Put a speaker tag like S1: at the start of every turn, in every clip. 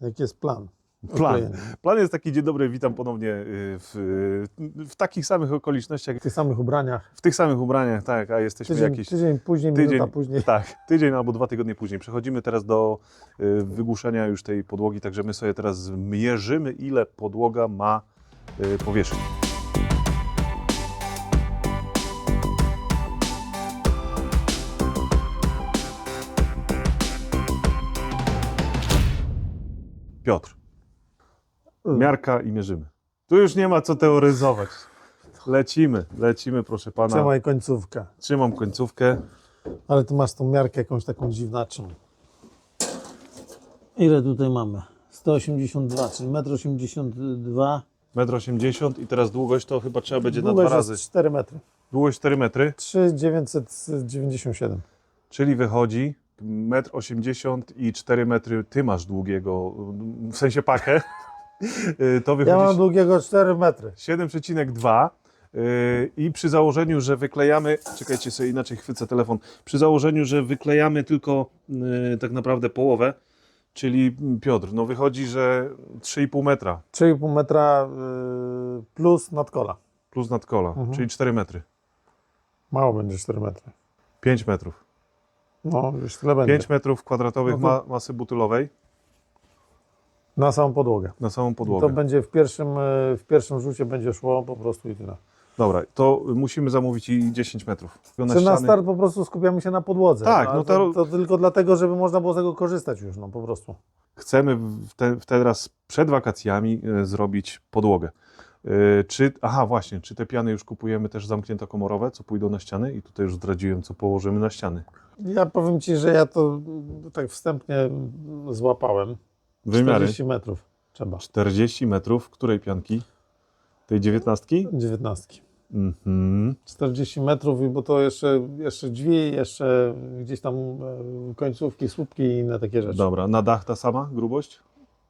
S1: Jaki jest plan?
S2: Plan. Plan jest taki, dzień dobry, witam ponownie y, w, w takich samych okolicznościach,
S1: W tych samych ubraniach.
S2: w tych samych ubraniach, tak, a jesteśmy
S1: Tydzień,
S2: jakieś...
S1: tydzień później,
S2: tydzień-
S1: później.
S2: Tak, tydzień albo dwa tygodnie później. Przechodzimy teraz do y, wygłuszenia już tej podłogi, także my sobie teraz mierzymy, ile podłoga ma y, powierzchni. Piotr, miarka i mierzymy. Tu już nie ma co teoryzować. Lecimy, lecimy, proszę pana.
S1: Trzymaj końcówkę.
S2: Trzymam końcówkę.
S1: Ale ty masz tą miarkę jakąś taką dziwnaczą. Ile tutaj mamy? 182, czyli 1,82 m.
S2: 1,80 m i teraz długość to chyba trzeba będzie na
S1: Długość
S2: dwa
S1: jest
S2: razy.
S1: 4 metry.
S2: Długość 4 metry,
S1: 3,997.
S2: czyli wychodzi 1,80 m i 4 metry ty masz długiego, w sensie pakę. Y, to
S1: Ja mam długiego 4 metry.
S2: 7,2 y, i przy założeniu, że wyklejamy, czekajcie sobie inaczej chwycę telefon, przy założeniu, że wyklejamy tylko y, tak naprawdę połowę, czyli Piotr, no wychodzi, że 3,5 metra
S1: 3,5 metra plus nadkola.
S2: plus nadkola,
S1: Mhm.
S2: czyli 4 metry,
S1: Mało będzie 4 metry.
S2: 5 metrów.
S1: No, już tyle będzie.
S2: 5 metrów kwadratowych
S1: No
S2: ma,
S1: to-
S2: masy butylowej
S1: Na samą podłogę.
S2: na samą
S1: To
S2: podłogę.
S1: będzie w pierwszym, y, w pierwszym rzucie będzie szło po prostu i tyle.
S2: Dobra, to musimy zamówić i 10 metrów. Na
S1: Czy na
S2: ściany-
S1: start po prostu skupiamy się na podłodze.
S2: Tak, no
S1: to,
S2: to-
S1: to tylko dlatego, żeby można było z tego korzystać już, no po prostu.
S2: Chcemy w te, w teraz przed wakacjami e, zrobić podłogę. E, Czy, aha, właśnie, czy te piany już kupujemy też zamkniętokomorowe, co pójdą na ściany? I tutaj już zdradziłem, co położymy na ściany.
S1: Ja powiem Ci, że ja to tak wstępnie złapałem.
S2: Wymiary
S1: 40 metrów trzeba.
S2: 40 metrów. Której pianki? Tej dziewiętnastki?
S1: 19.
S2: Mhm.
S1: 40 metrów, i bo to jeszcze, jeszcze drzwi, jeszcze gdzieś tam e, końcówki, słupki i inne takie rzeczy.
S2: Dobra, na dach ta sama grubość?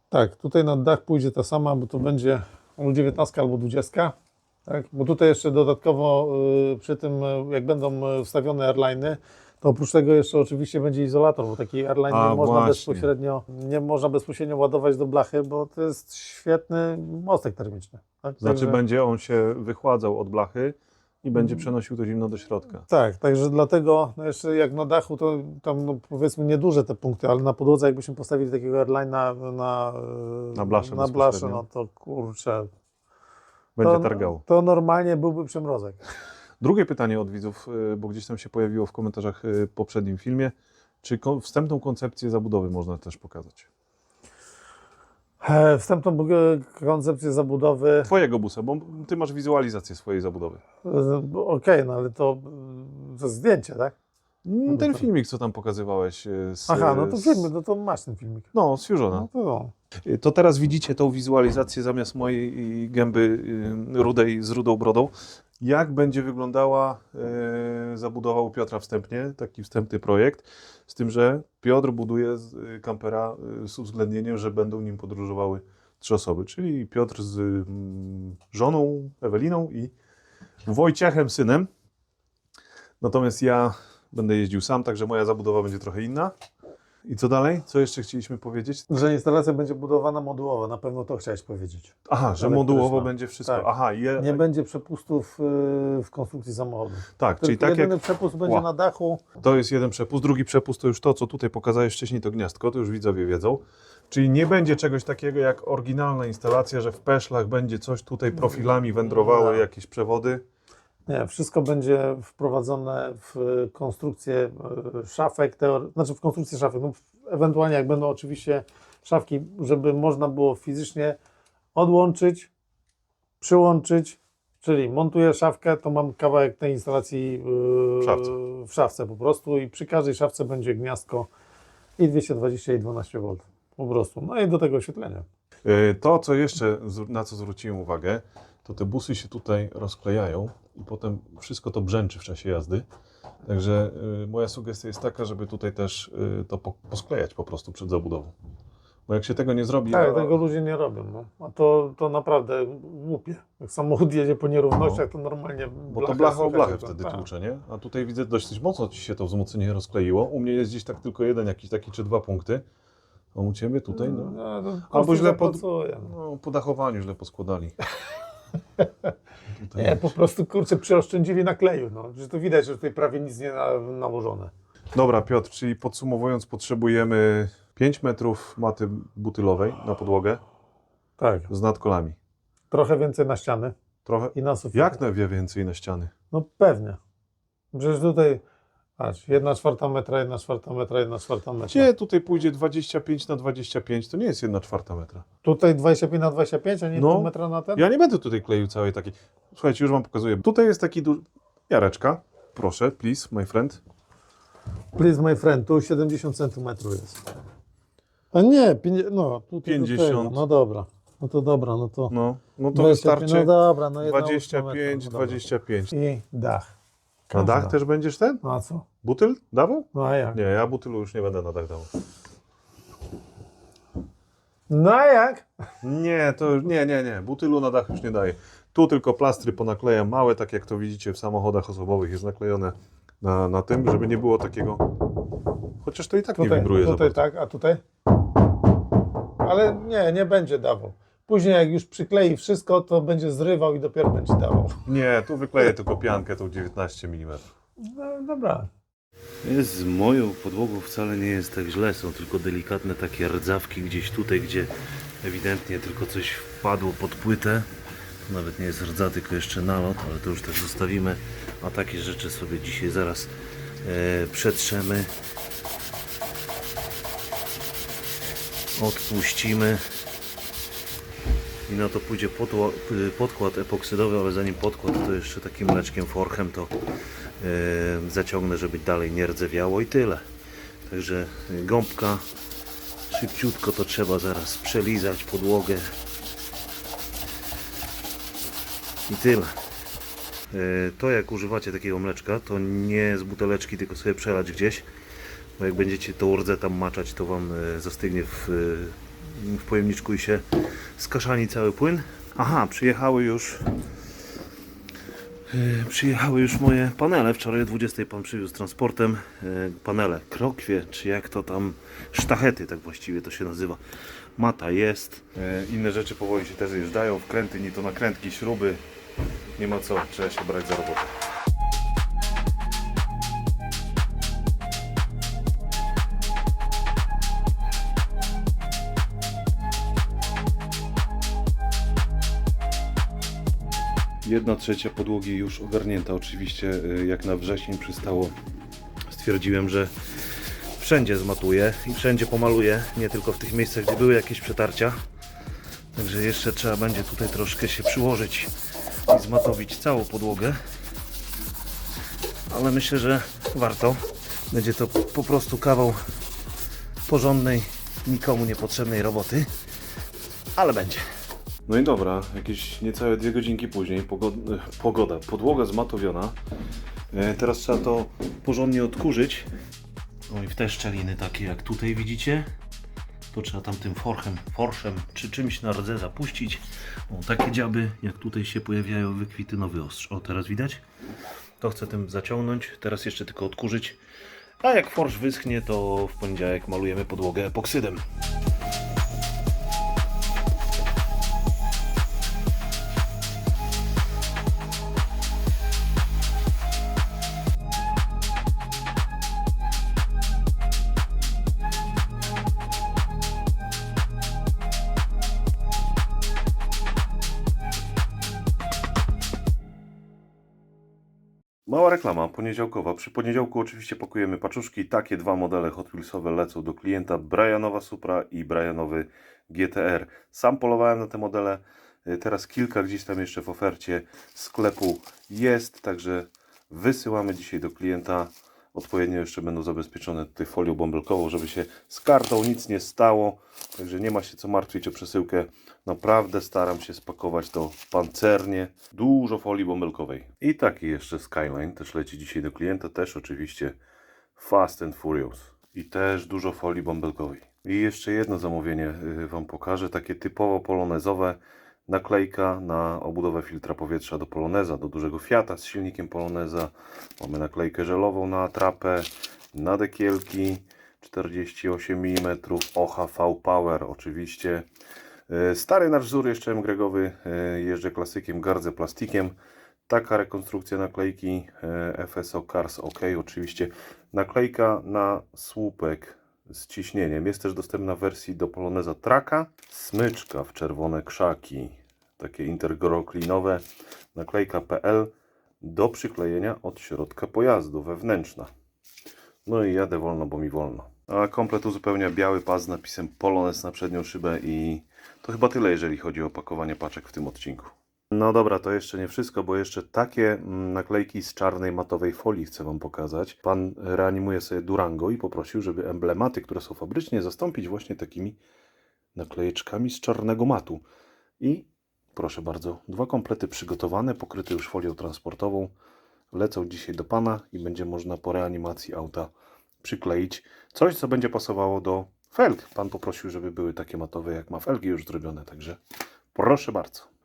S1: Tak, tutaj na dach pójdzie ta sama, bo to będzie albo 19 albo 20. Tak? Bo tutaj jeszcze dodatkowo y, przy tym, y, jak będą y, wstawione airliny, to oprócz tego jeszcze oczywiście będzie izolator, bo taki airline
S2: A,
S1: nie można, bezpośrednio, nie można bezpośrednio ładować do blachy, bo to jest świetny mostek termiczny. Tak?
S2: Znaczy
S1: Także-
S2: będzie on się wychładzał od blachy i będzie przenosił to zimno do środka.
S1: Tak, także dlatego no jeszcze jak na dachu, to tam no powiedzmy nieduże te punkty, ale na podłodze jakbyśmy postawili takiego airline'a na,
S2: Na blaszę
S1: na blaszę
S2: bezpośrednio.
S1: no to kurczę,
S2: Będzie
S1: to,
S2: targało.
S1: to normalnie byłby przymrozek.
S2: Drugie pytanie od widzów, y, bo gdzieś tam się pojawiło w komentarzach y, w poprzednim filmie. Czy wstępną koncepcję zabudowy można też pokazać?
S1: Wstępną koncepcję zabudowy,
S2: Twojego busa, bo ty masz wizualizację swojej zabudowy.
S1: e, okej, no ale to, e, to zdjęcie, tak?
S2: Mm, Ten filmik, co tam pokazywałeś y, z...
S1: Aha, no to wiemy, no to masz ten filmik.
S2: No, z Fusiona.
S1: No to no.
S2: Y, To teraz widzicie tą wizualizację zamiast mojej gęby y, rudej z rudą brodą. Jak będzie wyglądała zabudowa u Piotra wstępnie, taki wstępny projekt, z tym, że Piotr buduje y, kampera y, z uwzględnieniem, że będą nim podróżowały trzy osoby, czyli Piotr z mm, żoną Eweliną i Wojciechem, synem. Natomiast ja będę jeździł sam, także moja zabudowa będzie trochę inna. I co dalej? Co jeszcze chcieliśmy powiedzieć?
S1: Że instalacja będzie budowana modułowo, na pewno to chciałeś powiedzieć.
S2: Aha, że modułowo będzie wszystko.
S1: Tak.
S2: Aha, je,
S1: Nie będzie przepustów y, w konstrukcji samochodu.
S2: tak, czyli tak
S1: jedyny
S2: jak
S1: przepust będzie
S2: Ła.
S1: na dachu.
S2: to jest jeden przepust, drugi przepust to już to, co tutaj pokazałeś wcześniej, to gniazdko, to już widzowie wiedzą. Czyli nie będzie czegoś takiego jak oryginalna instalacja, że w peszlach będzie coś tutaj profilami wędrowały, jakieś przewody.
S1: Nie, wszystko będzie wprowadzone w konstrukcję e, szafek, teor- znaczy w konstrukcję szafek. No, ewentualnie jak będą oczywiście szafki, żeby można było fizycznie odłączyć, przyłączyć, czyli montuję szafkę, to mam kawałek tej instalacji yy,
S2: W szafce.
S1: w szafce po prostu i przy każdej szafce będzie gniazdko i 220 i 12 V po prostu. No i do tego oświetlenia.
S2: Yy, To, co jeszcze, na co zwróciłem uwagę, to te busy się tutaj rozklejają i potem wszystko to brzęczy w czasie jazdy. Także yy, moja sugestia jest taka, żeby tutaj też yy, to po, posklejać po prostu przed zabudową. Bo jak się tego nie zrobi,
S1: Tak,
S2: a-
S1: tego ludzie nie robią. No. A to, to naprawdę głupie. Jak samochód jedzie po nierównościach, to normalnie.
S2: Bo to
S1: blacha
S2: o blachę
S1: to-
S2: wtedy
S1: tak.
S2: tłucze, nie? A tutaj widzę dość mocno ci się to wzmocnienie rozkleiło. U mnie jest gdzieś tak tylko jeden jakiś taki czy dwa punkty. A u Ciebie tutaj, no.
S1: No, to
S2: Albo źle pod-
S1: pracuje.
S2: no po dachowaniu źle poskładali.
S1: Nie, po prostu kurczę, przyoszczędzili na kleju. No. Że to widać, że tutaj prawie nic nie na, nałożone.
S2: Dobra, Piotr, czyli podsumowując, potrzebujemy 5 metrów maty butylowej na podłogę
S1: Tak.
S2: z nadkolami.
S1: Trochę więcej na ściany
S2: Trochę.
S1: i na sufit.
S2: Jak na wie więcej na ściany?
S1: No pewnie. Przecież tutaj, patrz, jedna czwarta metra, jedna czwarta metra, jedna czwarta metra.
S2: Gdzie tutaj pójdzie 25 na 25? To nie jest 1 czwarta metra.
S1: Tutaj 25 na 25, a nie
S2: No.
S1: pół metra na ten?
S2: Ja nie będę tutaj kleił całej takiej. Słuchajcie, już wam pokazuję. Tutaj jest taki duży. Jareczka. Proszę, please, my friend.
S1: Please my friend, tu 70 cm jest. A nie, pięć- no tutaj
S2: 50.
S1: Do tego. No dobra, no to dobra, no to...
S2: No, no to
S1: 25,
S2: wystarczy.
S1: No dobra, no jedna ósma
S2: 25,
S1: metra, no dobra.
S2: 25.
S1: I dach.
S2: Na dach też będziesz ten?
S1: No a co?
S2: Butyl dawał?
S1: No a jak?
S2: Nie, ja butylu już nie będę na dach dawał.
S1: No a jak?
S2: Nie, to już, nie, nie, nie. Butylu na dach już nie daję. Tu tylko plastry ponaklejam małe, tak jak to widzicie w samochodach osobowych jest naklejone na, na tym, żeby nie było takiego. Chociaż to i tak nie
S1: Tutaj,
S2: wibruje za
S1: tutaj
S2: bardzo.
S1: tak, a tutaj? Ale nie, nie będzie dawał. Później jak już przyklei wszystko, to będzie zrywał i dopiero będzie dawał.
S2: Nie, tu wykleję tylko piankę, tą 19 mm.
S1: No dobra.
S3: Jest z moją podłogą wcale nie jest tak źle, są tylko delikatne takie rdzawki gdzieś tutaj, gdzie ewidentnie tylko coś wpadło pod płytę. To nawet nie jest rdza, tylko jeszcze nalot, ale to już tak zostawimy. A takie rzeczy sobie dzisiaj zaraz e, przetrzemy. Odpuścimy. I na to pójdzie podkład epoksydowy, ale zanim podkład to jeszcze takim mleczkiem forchem to e, zaciągnę, żeby dalej nie rdzewiało i tyle. Także gąbka, szybciutko to trzeba zaraz przelizać podłogę i tyle. E, To jak używacie takiego mleczka, to nie z buteleczki, tylko sobie przelać gdzieś, bo jak będziecie tą rdzę tam maczać, to Wam e, zastygnie w, w pojemniczku i się skaszani cały płyn. Aha, przyjechały już E, Przyjechały już moje panele. Wczoraj o 20 pan przywiózł transportem e, panele krokwie, czy jak to tam, sztachety tak właściwie to się nazywa. Mata jest.
S2: E, Inne rzeczy powoli się też zjeżdżają, wkręty, nie to nakrętki, śruby. Nie ma co, trzeba się brać za robotę. Jedna trzecia podłogi już ogarnięta. Oczywiście, y, jak na wrzesień przystało,
S3: Stwierdziłem, że wszędzie zmatuję i wszędzie pomaluję, nie tylko w tych miejscach, gdzie były jakieś przetarcia. Także jeszcze trzeba będzie tutaj troszkę się przyłożyć i zmatowić całą podłogę. Ale myślę, że warto. Będzie to po prostu kawał porządnej, nikomu niepotrzebnej roboty. Ale będzie.
S2: No i dobra, jakieś niecałe dwie godzinki później, pogoda, pogoda podłoga zmatowiona. E, Teraz trzeba to
S3: porządnie odkurzyć. No i w te szczeliny takie jak tutaj widzicie, to trzeba tam tym forchem, forszem czy czymś na rdze zapuścić. O, takie dziaby jak tutaj się pojawiają wykwity nowy ostrz. O, teraz widać? To chcę tym zaciągnąć, teraz jeszcze tylko odkurzyć. A jak forsz wyschnie, to w poniedziałek malujemy podłogę epoksydem.
S2: Reklama poniedziałkowa. Przy poniedziałku oczywiście pakujemy paczuszki. Takie dwa modele Hot Wheelsowe lecą do klienta. Brianowa Supra i Brianowy GTR. Sam polowałem na te modele. Y, Teraz kilka gdzieś tam jeszcze w ofercie sklepu jest. Także wysyłamy dzisiaj do klienta. Odpowiednio jeszcze będą zabezpieczone tutaj folią bąbelkową, żeby się z kartą nic nie stało. Także nie ma się co martwić o przesyłkę. Naprawdę staram się spakować to pancernie. Dużo folii bąbelkowej. I taki jeszcze Skyline też leci dzisiaj do klienta. Też oczywiście Fast and Furious. I też dużo folii bąbelkowej. I jeszcze jedno zamówienie y, Wam pokażę. Takie typowo polonezowe. Naklejka na obudowę filtra powietrza do Poloneza, do dużego Fiata z silnikiem Poloneza. Mamy naklejkę żelową na atrapę, na dekielki, 48 mm OHV Power oczywiście. E, Stary nasz wzór jeszcze Gregowy, e, jeżdżę klasykiem, gardzę plastikiem. Taka rekonstrukcja naklejki e, FSO Cars OK. Oczywiście naklejka na słupek z ciśnieniem. Jest też dostępna w wersji do Poloneza Traka. Smyczka w czerwone krzaki, takie intergroklinowe. Naklejka PL do przyklejenia od środka pojazdu, wewnętrzna. No i jadę wolno, bo mi wolno. A komplet uzupełnia biały pas z napisem Polones na przednią szybę i to chyba tyle, jeżeli chodzi o pakowanie paczek w tym odcinku. No dobra, to jeszcze nie wszystko, bo jeszcze takie mm, naklejki z czarnej matowej folii chcę Wam pokazać. Pan reanimuje sobie Durango i poprosił, żeby emblematy, które są fabrycznie, zastąpić właśnie takimi naklejeczkami z czarnego matu. I proszę bardzo, dwa komplety przygotowane, pokryte już folią transportową. Lecą dzisiaj do Pana i będzie można po reanimacji auta przykleić coś, co będzie pasowało do felg. Pan poprosił, żeby były takie matowe, jak ma felgi już zrobione, także proszę bardzo.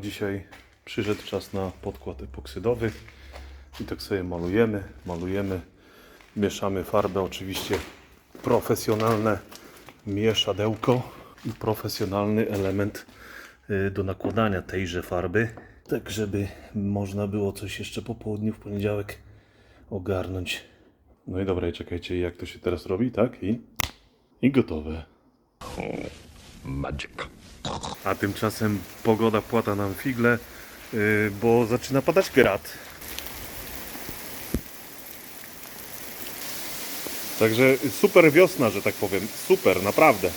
S2: Dzisiaj przyszedł czas na podkład epoksydowy i tak sobie malujemy, malujemy, mieszamy farbę, oczywiście profesjonalne mieszadełko i profesjonalny element y, do nakładania tejże farby, tak żeby można było coś jeszcze po południu w poniedziałek ogarnąć. No i dobra, i czekajcie, jak to się teraz robi, tak? I, i gotowe.
S4: Magic.
S2: A tymczasem pogoda płata nam figle, yy, bo zaczyna padać grat. Także super wiosna, że tak powiem. Super, naprawdę.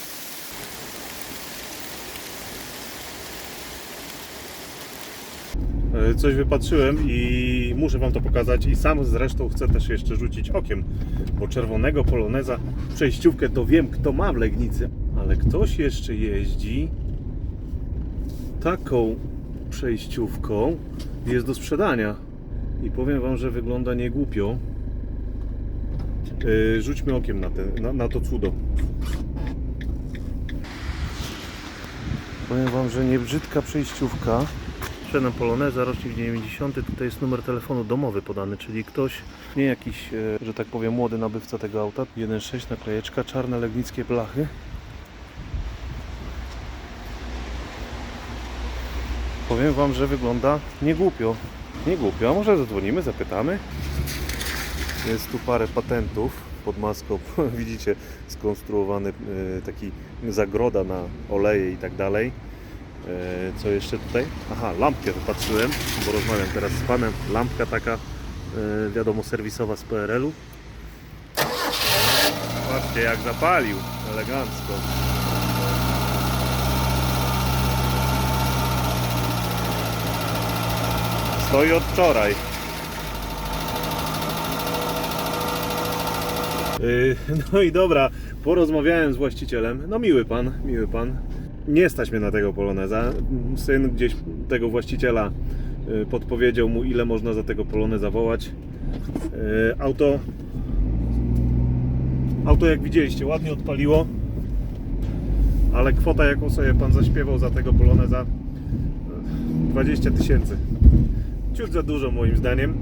S2: E, Coś wypatrzyłem i muszę Wam to pokazać i sam zresztą chcę też jeszcze rzucić okiem, bo czerwonego poloneza przejściówkę to wiem kto ma w Legnicy, ale ktoś jeszcze jeździ taką przejściówką jest do sprzedania i powiem Wam, że wygląda niegłupio. Yy, rzućmy okiem na, te, na, na to cudo. Powiem Wam, że nie brzydka przejściówka. Sprzedam Poloneza, rocznik 90. Tutaj jest numer telefonu domowy podany, czyli ktoś, nie jakiś, e, że tak powiem, młody nabywca tego auta. 1.6 naklejeczka, czarne legnickie blachy. Powiem Wam, że wygląda nie głupio. Nie głupio, a może zadzwonimy, zapytamy. Jest tu parę patentów pod maską, widzicie, skonstruowany e, taki zagroda na oleje i tak dalej. E, Co jeszcze tutaj? Aha, lampkę wypatrzyłem, bo rozmawiam teraz z panem. Lampka taka, e, wiadomo, serwisowa z PRL-u. Patrzcie jak zapalił, elegancko. Stoi od wczoraj. Yy, No i dobra, porozmawiałem z właścicielem. No miły pan, miły pan. Nie stać mnie na tego poloneza. Syn gdzieś tego właściciela yy, podpowiedział mu, ile można za tego poloneza wołać. Yy, Auto, auto jak widzieliście, ładnie odpaliło. Ale kwota, jaką sobie pan zaśpiewał za tego poloneza, yy, 20 tysięcy ciut za dużo moim zdaniem,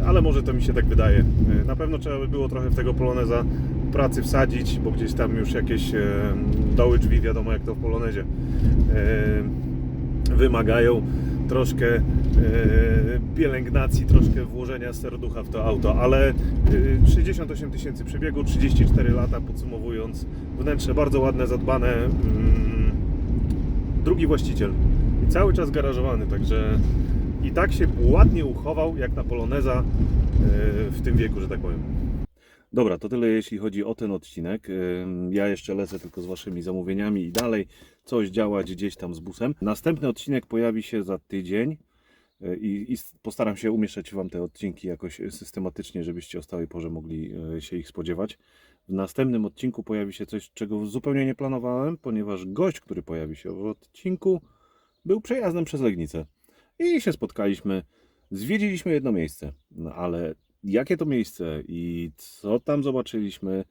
S2: e, ale może to mi się tak wydaje. E, Na pewno trzeba by było trochę w tego poloneza pracy wsadzić, bo gdzieś tam już jakieś e, doły drzwi, wiadomo jak to w polonezie, wymagają troszkę pielęgnacji, troszkę włożenia serducha w to auto, ale e, 68 tysięcy przebiegu, 34 lata podsumowując, wnętrze bardzo ładne, zadbane, mm, drugi właściciel cały czas garażowany, także i tak się ładnie uchował jak na Poloneza e, w tym wieku, że tak powiem. Dobra, to tyle jeśli chodzi o ten odcinek. Ym, Ja jeszcze lecę tylko z Waszymi zamówieniami i dalej coś działać gdzieś tam z busem. Następny odcinek pojawi się za tydzień y, i, i postaram się umieszczać Wam te odcinki jakoś systematycznie, żebyście o stałej porze mogli się ich spodziewać. W następnym odcinku pojawi się coś, czego zupełnie nie planowałem, ponieważ gość, który pojawi się w odcinku, był przejazdem przez Legnicę. I się spotkaliśmy, zwiedziliśmy jedno miejsce, no ale jakie to miejsce i co tam zobaczyliśmy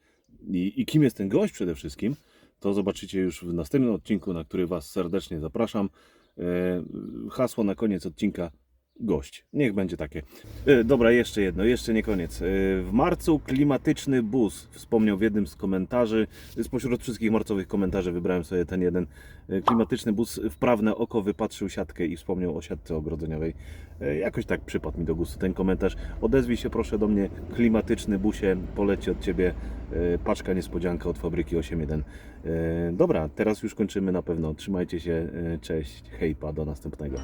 S2: i, i kim jest ten gość przede wszystkim, to zobaczycie już w następnym odcinku, na który Was serdecznie zapraszam. E, Hasło na koniec odcinka gość. Niech będzie takie. E, dobra, jeszcze jedno, jeszcze nie koniec. E, w marcu klimatyczny bus wspomniał w jednym z komentarzy. Spośród wszystkich marcowych komentarzy wybrałem sobie ten jeden. E, klimatyczny bus wprawne oko wypatrzył siatkę i wspomniał o siatce ogrodzeniowej. Jakoś tak przypadł mi do gustu ten komentarz. Odezwij się proszę do mnie, klimatyczny busie, poleci od Ciebie paczka niespodzianka od fabryki 8.1. E, dobra, teraz już kończymy na pewno. Trzymajcie się, cześć, hejpa, do następnego.